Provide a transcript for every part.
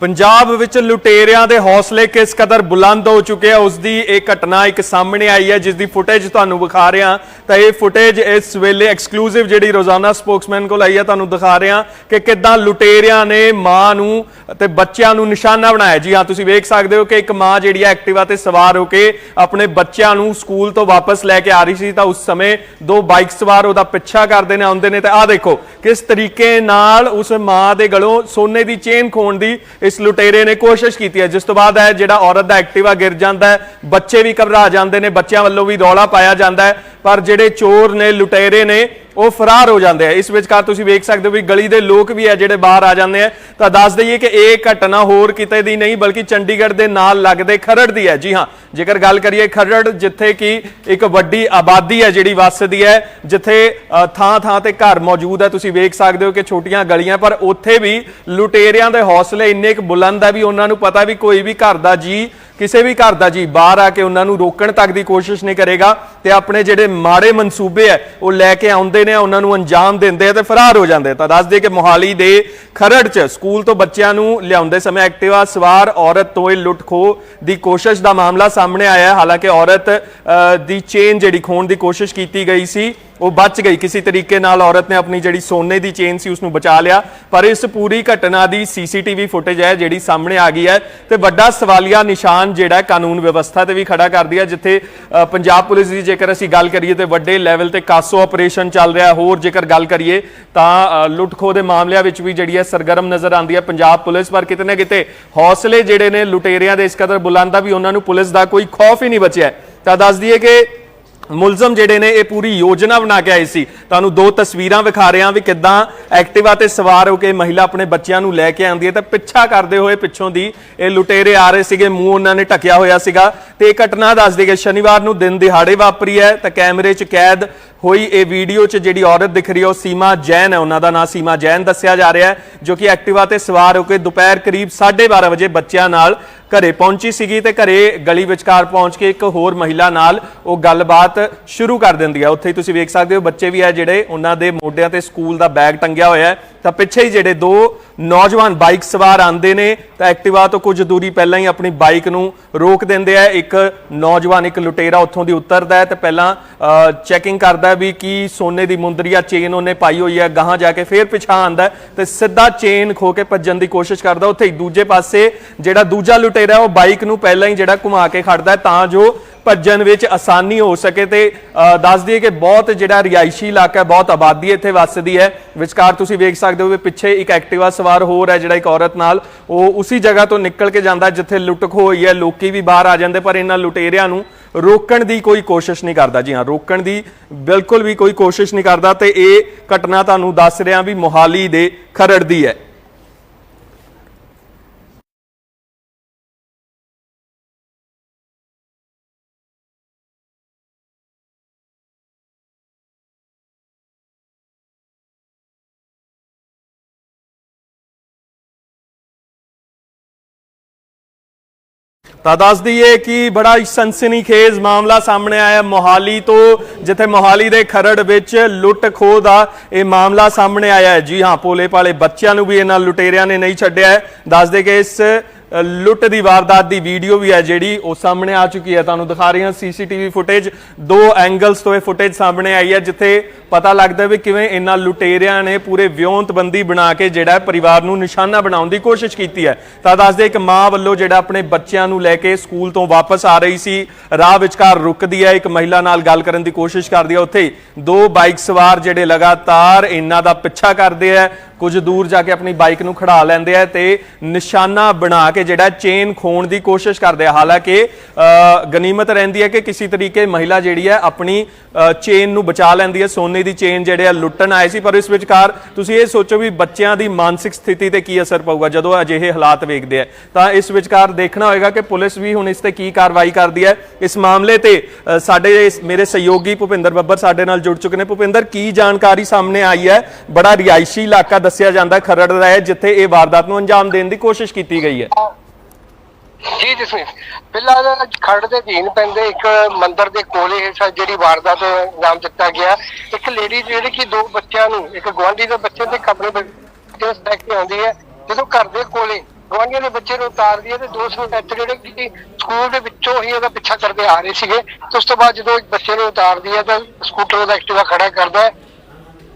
ਪੰਜਾਬ ਵਿੱਚ ਲੁਟੇਰਿਆਂ ਦੇ ਹੌਸਲੇ ਕਿਸ ਕਦਰ ਬੁਲੰਦ ਹੋ ਚੁੱਕੇ ਆ? ਉਸ ਦੀ ਇਹ ਘਟਨਾ ਇੱਕ ਸਾਹਮਣੇ ਆਈ ਹੈ ਜਿਸ ਦੀ ਫੁਟੇਜ ਤੁਹਾਨੂੰ ਵਿਖਾ ਰਿਹਾ ਤਾਂ ਇਹ ਫੁਟੇਜ ਇਸ ਵੇਲੇ ਐਕਸਕਲੂਸਿਵ ਜਿਹੜੀ ਰੋਜ਼ਾਨਾ ਸਪੋਕਸਮੈਨ ਕੋਲ ਆਈ ਹੈ, ਤੁਹਾਨੂੰ ਦਿਖਾ ਰਿਹਾ ਕਿ ਕਿੱਦਾਂ ਲੁਟੇਰਿਆਂ ਨੇ ਮਾਂ ਨੂੰ ਤੇ ਬੱਚਿਆਂ ਨੂੰ ਨਿਸ਼ਾਨਾ ਬਣਾਇਆ। ਜੀ ਹਾਂ, ਤੁਸੀਂ ਵੇਖ ਸਕਦੇ ਹੋ ਕਿ ਇੱਕ ਮਾਂ ਜਿਹੜੀ ਹੈ ਐਕਟਿਵਾ ਤੇ ਸਵਾਰ ਹੋ ਕੇ ਆਪਣੇ ਬੱਚਿਆਂ ਨੂੰ ਸਕੂਲ ਤੋਂ ਵਾਪਸ ਲੈ ਕੇ ਆ ਰਹੀ ਸੀ। ਤਾਂ ਉਸ ਸਮੇਂ ਦੋ ਬਾਈਕ ਸਵਾਰ ਉਹਦਾ ਪਿੱਛਾ ਕਰਦੇ ਨੇ, ਆਉਂਦੇ ਨੇ ਤੇ ਆਹ ਦੇਖੋ ਕਿਸ ਤਰੀਕੇ ਨਾਲ ਉਸ ਮਾਂ ਦੇ ਗਲੋਂ ਸੋਨੇ ਦੀ ਚੇਨ ਖੋਣ ਦੀ ਇਸ ਲੁਟੇਰੇ ਨੇ ਕੋਸ਼ਿਸ਼ ਕੀਤੀ ਹੈ। ਜਿਸ ਤੋਂ ਬਾਅਦ ਹੈ, ਜਿਹੜਾ ਔਰਤ ਦਾ ਐਕਟਿਵਾ ਗਿਰ ਜਾਂਦਾ ਹੈ, ਬੱਚੇ ਵੀ ਘਬਰਾ ਜਾਂਦੇ ਨੇ, ਬੱਚਿਆਂ ਵੱਲੋਂ ਵੀ ਰੌਲਾ ਪਾਇਆ ਜਾਂਦਾ ਹੈ। ਪਰ ਜਿਹੜੇ ਚੋਰ ਨੇ, ਲੁਟੇਰੇ ਨੇ ਉਹ ਫਰਾਰ ਹੋ ਜਾਂਦੇ ਆ। ਇਸ ਵਿਚਕਾਰ ਤੁਸੀਂ ਵੇਖ ਸਕਦੇ ਹੋ ਵੀ ਗਲੀ ਦੇ ਲੋਕ ਵੀ ਆ ਜਿਹੜੇ ਬਾਹਰ ਆ ਜਾਂਦੇ ਆ। ਤਾਂ ਦੱਸ ਦਈਏ ਕਿ ਇਹ ਘਟਨਾ ਹੋਰ ਕਿਤੇ ਦੀ ਨਹੀਂ, ਬਲਕਿ ਚੰਡੀਗੜ੍ਹ ਦੇ ਨਾਲ ਲੱਗਦੇ ਖਰੜ ਦੀ ਹੈ। ਜੀ ਹਾਂ, ਜੇਕਰ ਗੱਲ ਕਰੀਏ ਖਰੜ, ਜਿੱਥੇ ਕਿ ਇੱਕ ਵੱਡੀ ਆਬਾਦੀ ਹੈ ਜਿਹੜੀ ਵੱਸਦੀ ਹੈ, ਜਿੱਥੇ ਥਾਂ ਥਾਂ ਤੇ ਘਰ ਮੌਜੂਦ ਹੈ। ਤੁਸੀਂ ਵੇਖ ਸਕਦੇ ਹੋ ਕਿ ਛੋਟੀਆਂ ਗਲੀਆਂ, ਪਰ ਉੱਥੇ ਵੀ ਲੁਟੇਰਿਆਂ ਦੇ ਹੌਸਲੇ ਇੰਨੇ ਕੁ ਬੁਲੰਦ ਹੈ ਵੀ ਉਹਨਾਂ ਨੂੰ ਪਤਾ ਵੀ ਕੋਈ ਵੀ ਘਰ ਦਾ ਜੀ ਕਿਸੇ ਵੀ ਘਰ ਦਾ ਜੀ ਬਾਹਰ ਆ ਕੇ ਉਹਨਾਂ ਨੂੰ ਰੋਕਣ ਤੱਕ ਦੀ ਕੋਸ਼ਿਸ਼ ਨਹੀਂ ਕਰੇਗਾ ਤੇ ਆਪਣੇ ਜਿਹੜੇ ਮਾੜੇ ਮਨਸੂਬੇ ਆ ਉਹ ਲੈ ਕੇ ਆਉਂਦੇ ਨੇ ਉਹਨਾਂ ਨੂੰ ਅੰਜਾਮ ਦਿੰਦੇ ਆ ਤੇ ਫਰਾਰ ਹੋ ਜਾਂਦੇ ਤਾਂ ਦੱਸ ਦੇ ਕਿ ਮੋਹਾਲੀ ਦੇ ਖਰੜ 'ਚ ਸਕੂਲ ਤੋਂ ਬੱਚਿਆਂ ਨੂੰ ਲਿਆਉਂਦੇ ਸਮੇਂ ਐਕਟਿਵਾ ਸਵਾਰ ਔਰਤ ਤੋਂ ਇਹ ਲੁੱਟ ਖੋਹ ਦੀ ਕੋਸ਼ਿਸ਼ ਦਾ ਮਾਮਲਾ ਸਾਹਮਣੇ ਆਇਆ ਹਾਲਾਂਕਿ ਔਰਤ ਅ, ਦੀ ਚੇਨ ਜਿਹੜੀ ਖੋਣ ਦੀ ਕੋਸ਼ਿਸ਼ ਕੀਤੀ ਗਈ ਸੀ ਉਹ ਬਚ ਗਈ। ਕਿਸੇ ਤਰੀਕੇ ਨਾਲ ਔਰਤ ਨੇ ਆਪਣੀ ਜਿਹੜੀ ਸੋਨੇ ਦੀ ਚੇਨ ਸੀ ਉਸ ਨੂੰ ਬਚਾ ਲਿਆ। ਪਰ ਇਸ ਪੂਰੀ ਘਟਨਾ ਦੀ ਸੀਸੀਟੀਵੀ ਫੁਟੇਜ ਹੈ ਜਿਹੜੀ ਸਾਹਮਣੇ ਆ ਗਈ ਹੈ। ਤੇ ਵੱਡਾ ਸਵਾਲੀਆ ਨਿਸ਼ਾਨ ਜਿਹੜਾ ਕਾਨੂੰਨ ਵਿਵਸਥਾ ਤੇ ਵੀ ਖੜਾ ਕਰਦੀ ਹੈ ਜਿੱਥੇ ਪੰਜਾਬ ਪੁਲਿਸ ਦੀ ਜੇਕਰ ਅਸੀਂ ਗੱਲ ਕਰੀਏ ਤੇ ਵੱਡੇ ਲੈਵਲ ਤੇ ਕਾਸੋ ਆਪਰੇਸ਼ਨ ਚੱਲ ਰਿਹਾ। ਹੋਰ ਜੇਕਰ ਗੱਲ ਕਰੀਏ ਤਾਂ ਅ, ਲੁੱਟ ਖੋਹ ਦੇ ਮਾਮਲਿਆਂ ਵਿੱਚ ਵੀ ਜਿਹੜੀ ਹੈ ਸਰਗਰਮ ਨਜ਼ਰ ਆਉਂਦੀ ਹੈ ਪੰਜਾਬ ਪੁਲਿਸ। ਪਰ ਕਿਤੇ ਨਾ ਕਿਤੇ ਹੌਸਲੇ ਜਿਹੜੇ ਨੇ ਲੁਟੇਰਿਆਂ ਦੇ ਇਸ ਕਦਰ ਬੁਲੰਦ ਆ ਵੀ ਉਹਨਾਂ ਨੂੰ ਪੁਲਿਸ ਦਾ ਕੋਈ ਖੌਫ ਹੀ ਨਹੀਂ ਬਚਿਆ। ਤਾਂ ਦੱਸ ਦਈਏ ਕਿ ਮੁਲਜ਼ਮ ਜਿਹੜੇ ਨੇ, ਇਹ ਪੂਰੀ ਯੋਜਨਾ ਬਣਾ ਕੇ ਆਏ ਸੀ। ਤੁਹਾਨੂੰ ਦੋ ਤਸਵੀਰਾਂ ਵਿਖਾ ਰਿਹਾ ਵੀ ਕਿੱਦਾਂ ਐਕਟਿਵਾ ਤੇ ਸਵਾਰ ਹੋ ਕੇ ਮਹਿਲਾ ਆਪਣੇ ਬੱਚਿਆਂ ਨੂੰ ਲੈ ਕੇ ਆਉਂਦੀ ਹੈ ਤਾਂ ਪਿੱਛਾ ਕਰਦੇ ਹੋਏ ਪਿੱਛੋਂ ਦੀ ਇਹ ਲੁਟੇਰੇ ਆ ਰਹੇ ਸੀਗੇ, ਮੂੰਹ ਉਹਨਾਂ ਨੇ ਢੱਕਿਆ ਹੋਇਆ ਸੀਗਾ। ਤੇ ਇਹ ਘਟਨਾ ਦੱਸ ਦੇਗੇ ਸ਼ਨੀਵਾਰ ਨੂੰ ਦਿਨ ਦਿਹਾੜੇ ਵਾਪਰੀ ਹੈ, ਤਾਂ ਕੈਮਰੇ 'ਚ ਕੈਦ ਹੋਈ ਇਹ ਵੀਡੀਓ 'ਚ ਜਿਹੜੀ ਔਰਤ ਦਿਖ ਰਹੀ ਹੈ, ਉਹ ਸੀਮਾ ਜੈਨ ਹੈ। ਉਹਨਾਂ ਦਾ ਨਾਂ ਸੀਮਾ ਜੈਨ ਦੱਸਿਆ ਜਾ ਰਿਹਾ ਹੈ, ਜੋ ਕਿ ਐਕਟਿਵਾ ਤੇ ਸਵਾਰ ਹੋ ਕੇ ਦੁਪਹਿਰ ਕਰੀਬ 12:30 ਵਜੇ ਬੱਚਿਆਂ ਨਾਲ ਘਰੇ ਪਹੁੰਚੀ ਸੀਗੀ ਤੇ ਘਰੇ ਗਲੀ ਵਿਚਕਾਰ ਪਹੁੰਚ ਕੇ ਇੱਕ ਹੋਰ ਮਹਿਲਾ ਨਾਲ ਉਹ ਗੱਲਬਾਤ ਸ਼ੁਰੂ ਕਰ ਦਿੰਦੀ ਹੈ ਉੱਥੇ ਹੀ ਤੁਸੀਂ ਵੇਖ ਸਕਦੇ ਹੋ, ਬੱਚੇ ਵੀ ਆ ਜਿਹੜੇ, ਉਹਨਾਂ ਦੇ ਮੋਢਿਆਂ ਤੇ ਸਕੂਲ ਦਾ ਬੈਗ ਟੰਗਿਆ ਹੋਇਆ ਹੈ। ਤਾਂ ਪਿੱਛੇ ਹੀ ਜਿਹੜੇ ਦੋ ਨੌਜਵਾਨ ਬਾਈਕ ਸਵਾਰ ਆਂਦੇ ਨੇ, ਤਾਂ ਐਕਟਿਵਾ ਤੋਂ ਕੁਝ ਦੂਰੀ ਪਹਿਲਾਂ ਹੀ ਆਪਣੀ ਬਾਈਕ ਨੂੰ ਰੋਕ ਦਿੰਦੇ ਆ। ਇੱਕ ਨੌਜਵਾਨ, ਇੱਕ ਲੁਟੇਰਾ ਉੱਥੋਂ ਦੀ ਉਤਰਦਾ ਹੈ ਤੇ ਪਹਿਲਾਂ ਚੈਕਿੰਗ ਕਰਦਾ ਵੀ ਕੀ ਸੋਨੇ ਦੀ ਮੁੰਦਰੀਆ ਚੇਨ ਉਹਨੇ ਪਾਈ ਹੋਈ ਹੈ ਗਾਹਾਂ ਜਾ ਕੇ ਫੇਰ ਪਿਛਾਂ ਆਂਦਾ ਤੇ ਸਿੱਧਾ ਚੇਨ ਖੋ ਕੇ ਭੱਜਣ ਦੀ ਕੋਸ਼ਿਸ਼ ਕਰਦਾ। ਉੱਥੇ ਹੀ ਦੂਜੇ ਪਾਸੇ ਜਿਹੜਾ ਦੂਜਾ ਲੁਟੇਰਾ ਉਹ ਬਾਈਕ ਨੂੰ ਪਹਿਲਾਂ ਹੀ ਜਿਹੜਾ ਘੁਮਾ ਕੇ ਖੜਦਾ ਤਾਂ ਜੋ ਭੱਜਣ ਵਿੱਚ ਆਸਾਨੀ ਹੋ ਸਕੇ ਤੇ ਅ, ਦੱਸ ਦਈਏ ਕਿ ਬਹੁਤ ਜਿਹੜਾ ਰਿਹਾਇਸ਼ੀ ਇਲਾਕਾ ਹੈ ਬਹੁਤ ਆਬਾਦੀ ਇੱਥੇ ਵੱਸਦੀ ਹੈ। ਵਿਚਕਾਰ ਤੁਸੀਂ ਵੇਖ ਸਕਦੇ ਹੋ ਵੀ ਪਿੱਛੇ ਇੱਕ ਐਕਟਿਵਾ ਸਵਾਰ ਹੋਰ ਹੈ ਜਿਹੜਾ ਇੱਕ ਔਰਤ ਨਾਲ ਉਹ ਉਸੇ ਜਗ੍ਹਾ ਤੋਂ ਨਿਕਲ ਕੇ ਜਾਂਦਾ ਜਿੱਥੇ ਲੁੱਟ ਹੋਈ ਹੈ ਲੋਕੀ ਵੀ ਬਾਹਰ ਆ ਜਾਂਦੇ ਪਰ ਇਹਨਾਂ ਲੁਟੇਰਿਆਂ ਨੂੰ ਰੋਕਣ ਦੀ ਕੋਈ ਕੋਸ਼ਿਸ਼ ਨਹੀਂ ਕਰਦਾ। ਜੀ ਹਾਂ ਰੋਕਣ ਦੀ ਬਿਲਕੁਲ ਵੀ ਕੋਈ ਕੋਸ਼ਿਸ਼ ਨਹੀਂ ਕਰਦਾ ਤੇ ਇਹ ਘਟਨਾ ਤੁਹਾਨੂੰ ਦੱਸ ਰਿਹਾ ਵੀ ਮੋਹਾਲੀ ਦੇ ਖਰੜ ਦੀ ਹੈ। ਤਾਂ ਦੱਸ ਦਈਏ ਕਿ ਬੜਾ ਹੀ ਸਨਸਨੀਖੇਜ਼ ਮਾਮਲਾ ਸਾਹਮਣੇ ਆਇਆ ਮੋਹਾਲੀ ਤੋਂ, ਜਿੱਥੇ ਮੋਹਾਲੀ ਦੇ ਖਰੜ ਵਿੱਚ ਲੁੱਟ ਖੋਹ ਦਾ ਇਹ ਮਾਮਲਾ ਸਾਹਮਣੇ ਆਇਆ ਹੈ। ਜੀ ਹਾਂ ਪੋਲੇ ਪਾਲੇ ਬੱਚਿਆਂ ਨੂੰ ਵੀ ਇਹਨਾਂ ਲੁਟੇਰਿਆਂ ਨੇ ਨਹੀਂ ਛੱਡਿਆ ਹੈ। ਦੱਸ ਦੇ ਕਿ ਇਸ ਲੁੱਟ ਦੀ ਵਾਰਦਾਤ ਦੀ ਵੀਡੀਓ ਵੀ ਹੈ ਜਿਹੜੀ ਉਹ ਸਾਹਮਣੇ ਆ ਚੁੱਕੀ ਹੈ। ਤੁਹਾਨੂੰ ਦਿਖਾ ਰਹੇ ਹਾਂ ਸੀਸੀਟੀਵੀ ਫੁਟੇਜ। ਦੋ ਐਂਗਲਸ ਤੋਂ ਇਹ ਫੁਟੇਜ ਸਾਹਮਣੇ ਆਈ ਹੈ, ਜਿੱਥੇ ਪਤਾ ਲੱਗਦਾ ਵੀ ਕਿਵੇਂ ਇਹਨਾਂ ਲੁਟੇਰਿਆਂ ਨੇ ਪੂਰੇ ਵਿਉਂਤਬੰਦੀ ਬਣਾ ਕੇ ਜਿਹੜਾ ਪਰਿਵਾਰ ਨੂੰ ਨਿਸ਼ਾਨਾ ਬਣਾਉਣ ਦੀ ਕੋਸ਼ਿਸ਼ ਕੀਤੀ ਹੈ। ਤਾਂ ਦੱਸਦੇ ਇੱਕ ਮਾਂ ਵੱਲੋਂ ਜਿਹੜਾ ਆਪਣੇ ਬੱਚਿਆਂ ਨੂੰ ਲੈ ਕੇ ਸਕੂਲ ਤੋਂ ਵਾਪਸ ਆ ਰਹੀ ਸੀ। ਰਾਹ ਵਿਚਕਾਰ ਰੁਕਦੀ ਹੈ, ਇੱਕ ਮਹਿਲਾ ਨਾਲ ਗੱਲ ਕਰਨ ਦੀ ਕੋਸ਼ਿਸ਼ ਕਰਦੀ ਹੈ। ਉੱਥੇ ਦੋ ਬਾਈਕ ਸਵਾਰ ਜਿਹੜੇ ਲਗਾਤਾਰ ਇਹਨਾਂ ਦਾ ਪਿੱਛਾ ਕਰਦੇ ਆ ਕੁਝ ਦੂਰ ਜਾ ਕੇ ਆਪਣੀ ਬਾਈਕ ਨੂੰ ਖੜਾ ਲੈਂਦੇ ਆ ਤੇ ਨਿਸ਼ਾਨਾ ਬਣਾ ਕੇ ਜਿਹੜਾ ਚੇਨ ਖੋਣ ਦੀ ਕੋਸ਼ਿਸ਼ ਕਰਦੇ ਆ। ਹਾਲਾਂਕਿ ਗਨੀਮਤ ਰਹਿੰਦੀ ਹੈ ਕਿ ਕਿਸੇ ਤਰੀਕੇ ਮਹਿਲਾ ਜਿਹੜੀ ਹੈ ਆਪਣੀ ਚੇਨ ਨੂੰ ਬਚਾ ਲੈਂਦੀ ਹੈ। ਸੋਨੇ ਦੀ ਚੇਨ ਜਿਹੜੇ ਆ ਲੁੱਟਣ ਆਏ ਸੀ, ਪਰ ਇਸ ਵਿਚਕਾਰ ਤੁਸੀਂ ਇਹ ਸੋਚੋ ਵੀ ਬੱਚਿਆਂ ਦੀ ਮਾਨਸਿਕ ਸਥਿਤੀ ਤੇ ਕੀ ਅਸਰ ਪਊਗਾ, ਜਦੋਂ ਅਜਿਹੇ ਹਾਲਾਤ ਵੇਖਦੇ ਆ। ਤਾਂ ਇਸ ਵਿਚਕਾਰ ਦੇਖਣਾ ਹੋਏਗਾ ਕਿ ਪੁਲਿਸ ਵੀ ਹੁਣ ਇਸ ਤੇ ਕੀ ਕਾਰਵਾਈ ਕਰਦੀ ਹੈ। ਇਸ ਮਾਮਲੇ ਤੇ ਸਾਡੇ ਮੇਰੇ ਸਹਿਯੋਗੀ ਭੁਪਿੰਦਰ ਬੱਬਰ ਸਾਡੇ ਨਾਲ ਜੁੜ ਚੁੱਕੇ ਨੇ। ਭੁਪਿੰਦਰ, ਕੀ ਜਾਣਕਾਰੀ ਸਾਹਮਣੇ ਆਈ ਹੈ? ਬੜਾ ਰਿਹਾਇਸ਼ੀ ਇਲਾਕਾ ਦੱਸਿਆ ਜਾਂਦਾ ਖਰੜ ਦਾ ਹੈ, ਜਿੱਥੇ ਇਹ ਵਾਰਦਾਤ ਨੂੰ ਅੰਜਾਮ ਦੇਣ ਦੀ ਕੋਸ਼ਿਸ਼ ਕੀਤੀ ਗਈ ਹੈ। ਜੀ ਜਸਮੀਤ ਪਹਿਲਾਂ ਖੜ ਦੇ ਦੀਨ ਪੈਂਦੇ ਇੱਕ ਮੰਦਿਰ ਦੇ ਕੋਲੇ ਜਿਹੜੀ ਵਾਰਦਾਤ ਨਾਮ ਦਿੱਤਾ ਗਿਆ। ਇੱਕ ਲੇਡੀ ਜਿਹੜੀ ਕਿ ਦੋ ਬੱਚਿਆਂ ਨੂੰ, ਇੱਕ ਗਵਾਂਢੀ ਦੇ ਬੱਚੇ ਤੇ ਇੱਕ ਬੱਚੇ ਨੂੰ ਲੈ ਕੇ ਆਉਂਦੀ ਹੈ, ਜਦੋਂ ਘਰ ਦੇ ਕੋਲੇ ਗਵਾਂਢੀਆਂ ਦੇ ਬੱਚੇ ਨੂੰ ਉਤਾਰਦੀ ਹੈ ਤੇ ਦੋ ਸਮੈਸਟਰ ਜਿਹੜੇ ਕਿ ਸਕੂਲ ਦੇ ਵਿੱਚੋਂ ਹੀ ਉਹਦਾ ਪਿੱਛਾ ਕਰਦੇ ਆ ਰਹੇ ਸੀਗੇ। ਤੇ ਉਸ ਤੋਂ ਬਾਅਦ ਜਦੋਂ ਬੱਚੇ ਨੂੰ ਉਤਾਰਦੀ ਹੈ ਤਾਂ ਸਕੂਟਰ ਦਾ ਐਕਟਿਵਾ ਖੜਾ ਕਰਦਾ ਹੈ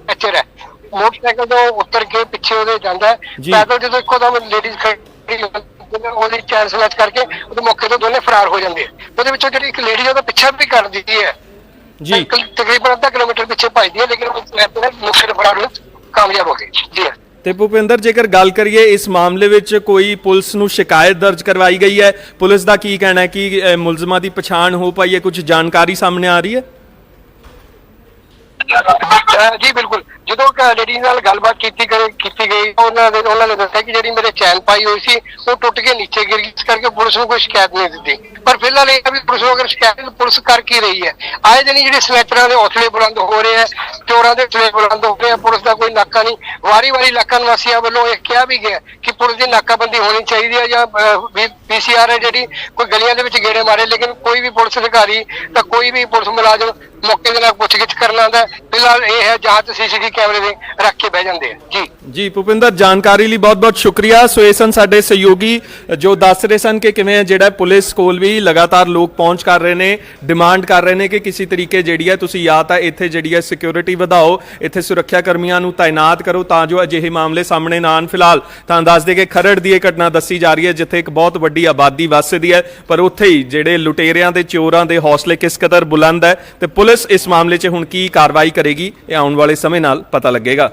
ਐਚਰ ਹੈ ਮੋਟਰਸਾਈਕਲ ਤੋਂ ਉਤਰ ਕੇ ਪਿੱਛੇ ਉਹਦੇ ਜਾਂਦਾ ਹੈ। ਪੈਦਲ ਜਦੋਂ ਇੱਕੋ ਦਮ ਲੇਡੀਜ਼ ਖੜੀ ਹੁੰਦੀ ਹੈ, ਉਹਦੀ ਚੈਨ ਸਨੈਚ ਕਰਕੇ ਉਹਦੇ ਮੌਕੇ ਤੋਂ ਦੋਨੇ ਫਰਾਰ ਹੋ ਜਾਂਦੇ ਆ। ਉਹਦੇ ਵਿੱਚੋਂ ਜਿਹੜੀ ਇੱਕ ਲੇਡੀ ਉਹਦਾ ਪਿੱਛਾ ਵੀ ਕਰ ਦਿੱਤੀ ਹੈ। ਜੀ। ਤਕਰੀਬਨ ਅੱਧਾ ਕਿਲੋਮੀਟਰ ਪਿੱਛੇ ਭੱਜਦੀ ਹੈ ਲੇਕਿਨ ਉਹ ਮੌਕੇ ਤੇ ਫਰਾਰ 'ਚ ਕਾਮਯਾਬ ਹੋ ਗਈ ਜੀ ਹਾਂ। ਤੇ ਭੁਪਿੰਦਰ ਜੇਕਰ ਗੱਲ ਕਰੀਏ ਇਸ ਮਾਮਲੇ ਵਿੱਚ ਕੋਈ ਪੁਲਿਸ ਨੂੰ ਸ਼ਿਕਾਇਤ ਦਰਜ ਕਰਵਾਈ ਗਈ ਹੈ ਪੁਲਿਸ ਦਾ ਕੀ ਕਹਿਣਾ ਹੈ ਕਿ ਮੁਲਜ਼ਮਾਂ ਦੀ ਪਛਾਣ ਹੋ ਪਾਈ ਹੈ ਕੁਝ ਜਾਣਕਾਰੀ ਸਾਹਮਣੇ ਆ ਰਹੀ ਹੈ? ਜੀ ਬਿਲਕੁਲ। ਜਦੋਂ ਲੇਡੀ ਨਾਲ ਗੱਲਬਾਤ ਕੀਤੀ ਗਈ ਕੀਤੀ ਗਈ, ਉਹਨਾਂ ਦੇ, ਉਹਨਾਂ ਨੇ ਦੱਸਿਆ ਕਿ ਜਿਹੜੀ ਮੇਰੇ ਚੈਨ ਪਾਈ ਹੋਈ ਸੀ, ਉਹ ਟੁੱਟ ਕੇ ਨੀਚੇ ਗਿਰ ਗਈ, ਇਸ ਕਰਕੇ ਪੁਲਿਸ ਨੂੰ ਕੋਈ ਸ਼ਿਕਾਇਤ ਨਹੀਂ ਦਿੱਤੀ। ਪਰ ਫਿਲਹਾਲ ਇਹ ਹੈ ਵੀ ਪੁਲਿਸ ਨੂੰ ਅਗਰ ਸ਼ਿਕਾਇਤ ਪੁਲਿਸ ਕਰ ਕੀ ਰਹੀ ਹੈ? ਆਏ ਦਿਨ ਹੀ ਜਿਹੜੇ ਸਨੈਚਰਾਂ ਦੇ ਹੌਸਲੇ ਬੁਲੰਦ ਹੋ ਰਹੇ ਆ ਚੋਰਾਂ ਦੇ ਹੌਸਲੇ ਬੁਲੰਦ ਹੋ ਰਹੇ ਆ ਪੁਲਿਸ ਦਾ ਕੋਈ ਨਾਕਾ ਨਹੀਂ। ਵਾਰੀ ਵਾਰੀ ਇਲਾਕਾ ਨਿਵਾਸੀਆਂ ਵੱਲੋਂ ਇਹ ਕਿਹਾ ਵੀ ਗਿਆ ਕਿ ਪੁਲਿਸ ਦੀ ਨਾਕਾਬੰਦੀ ਹੋਣੀ ਚਾਹੀਦੀ ਹੈ ਜਾਂ ਪੀਸੀਆਰ ਹੈ ਜਿਹੜੀ, ਕੋਈ ਗਲੀਆਂ ਦੇ ਵਿੱਚ ਗੇੜੇ ਮਾਰੇ, ਲੇਕਿਨ ਕੋਈ ਵੀ ਪੁਲਿਸ ਅਧਿਕਾਰੀ ਤਾਂ ਕੋਈ ਵੀ ਪੁਲਿਸ ਮੁਲਾਜ਼ਮ ਮੌਕੇ ਦੇ ਨਾਲ ਪੁੱਛਗਿੱਛ ਕਰਨ ਆਉਂਦਾ ਹੈ। ਫਿਲਹਾਲ ਇਹ ਹੈ ਜਾਂਚ ਸੀਸੀਟੀਵੀ ਕੈਮਰੇ ਦੇ ਰੱਖ ਕੇ ਬਹਿ ਜਾਂਦੇ ਆ। ਜੀ। ਜੀ, ਭੁਪਿੰਦਰ, ਜਾਣਕਾਰੀ ਲਈ ਬਹੁਤ-ਬਹੁਤ ਸ਼ੁਕਰੀਆ। ਸੋ ਇਹ ਸਨ ਸਾਡੇ ਸਹਿਯੋਗੀ, ਜੋ ਦੱਸ ਰਹੇ ਸਨ ਕਿ ਕਿਵੇਂ ਜਿਹੜਾ ਪੁਲਿਸ ਕੋਲ ਵੀ ਲਗਾਤਾਰ ਲੋਕ ਪਹੁੰਚ ਕਰ ਰਹੇ ਨੇ, ਡਿਮਾਂਡ ਕਰ ਰਹੇ ਨੇ ਕਿ ਕਿਸੇ ਤਰੀਕੇ ਜਿਹੜੀ ਹੈ ਤੁਸੀਂ ਜਾਂ ਤਾਂ ਇੱਥੇ ਜਿਹੜੀ ਹੈ ਸਿਕਿਉਰਿਟੀ ਵਧਾਓ, ਇੱਥੇ ਸੁਰੱਖਿਆ ਕਰਮੀਆਂ ਨੂੰ ਤਾਇਨਾਤ ਕਰੋ, ਤਾਂ ਜੋ ਅਜਿਹੇ ਮਾਮਲੇ ਸਾਹਮਣੇ ਨਾ ਆਉਣ। ਫਿਲਹਾਲ ਤਾਂ ਦੱਸ ਦੇ ਕਿ ਖਰੜ ਦੀ ਇਹ ਘਟਨਾ ਦੱਸੀ ਜਾ ਰਹੀ ਹੈ, ਜਿੱਥੇ ਇੱਕ ਬਹੁਤ ਵੱਡੀ ਆਬਾਦੀ ਵੱਸਦੀ ਹੈ, ਪਰ ਉੱਥੇ ਹੀ ਜਿਹੜੇ ਲੁਟੇਰਿਆਂ ਦੇ ਚੋਰਾਂ ਦੇ ਹੌਸਲੇ ਕਿਸ ਕਦਰ ਬੁਲੰਦ ਹੈ, ਤੇ ਪੁਲਿਸ ਇਸ ਮਾਮਲੇ 'ਚ ਹੁਣ ਕੀ ਕਾਰਵਾਈ ਕਰੇ ਕਰੇਗੀ ਇਹ ਆਉਣ ਵਾਲੇ ਸਮੇਂ ਨਾਲ ਪਤਾ ਲੱਗੇਗਾ।